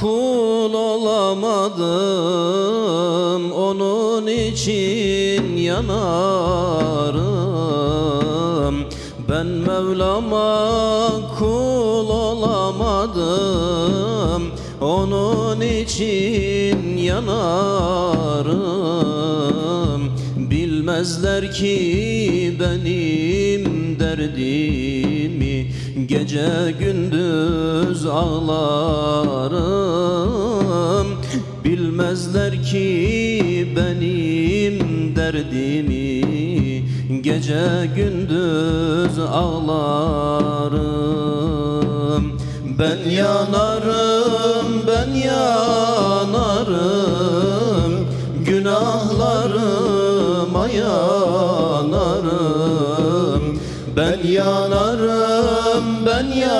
kul olamadım Onun için yanarım. Ben Mevlam'a kul olamadım Onun için yanarım. Bilmezler ki benim derdimi Gece gündüz ağlarım Bilmezler ki benim derdimi Gece gündüz ağlarım. Ben yanarım, ben yanarım. Günahlarıma yanarım Ben yanarım, ben yanarım.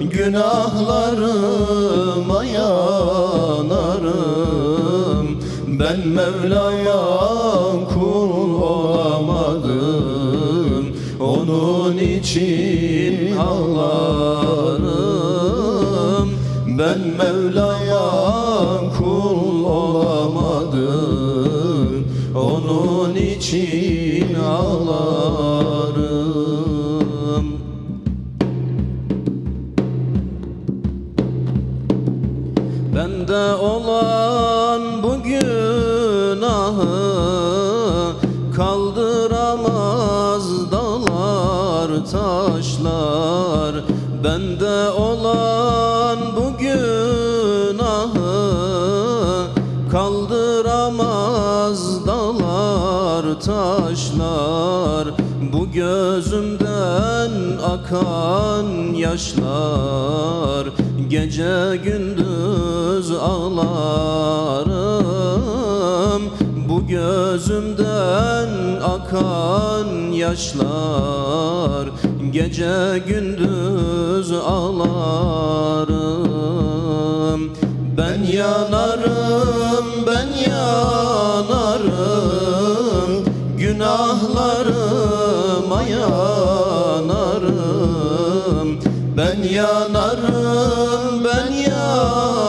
Günahlarıma yanarım Ben Mevla'ya kul olamadım. Onun için ağlarım. Ben Mevla'ya Bende olan bu günahı kaldıramaz dağlar taşlar. Bende olan bu günahı kaldıramaz dağlar taşlar. Bu gözümden akan yaşlar Gece gündüz ağlarım. Bu gözümden akan yaşlar Gece gündüz ağlarım. Ben yanarım, ben yanarım. Günahlarıma yanarım. Ben yanarım, ben yanarım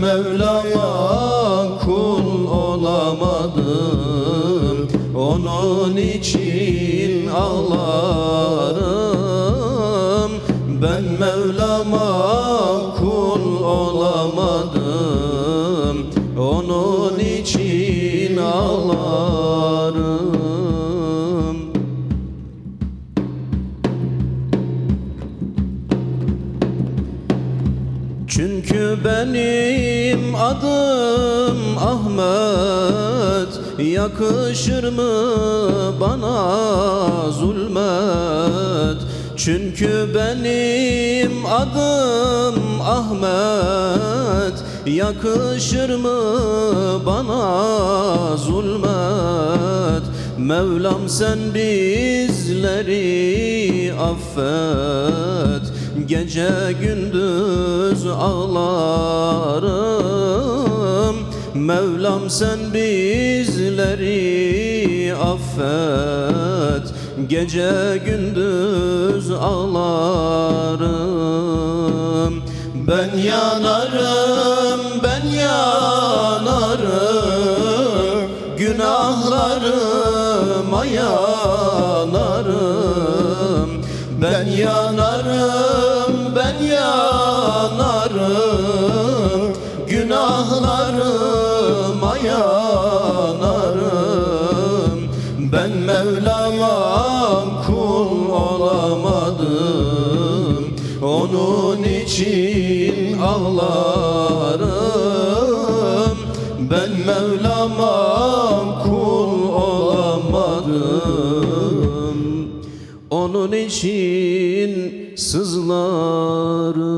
Mevla'ya kul olamadım. Onun için ağlarım. Ben Mevlam'a kul olamadım. Onun için ağlarım Çünkü benim adım Ahmet. Yakışır mı bana zulmet? Çünkü benim adım Ahmet. Yakışır mı bana zulmet? Mevlam sen bizleri affet. Gece gündüz ağlarım. Mevlam sen bizleri affet. Gece gündüz ağlarım. Ben yanarım, ben yanarım. Günahlarıma yanarım Ben yanarım, Mevlam'a kul olamadım. Onun için ağlarım. Ben Mevlam'a kul olamadım. Onun için sızlarım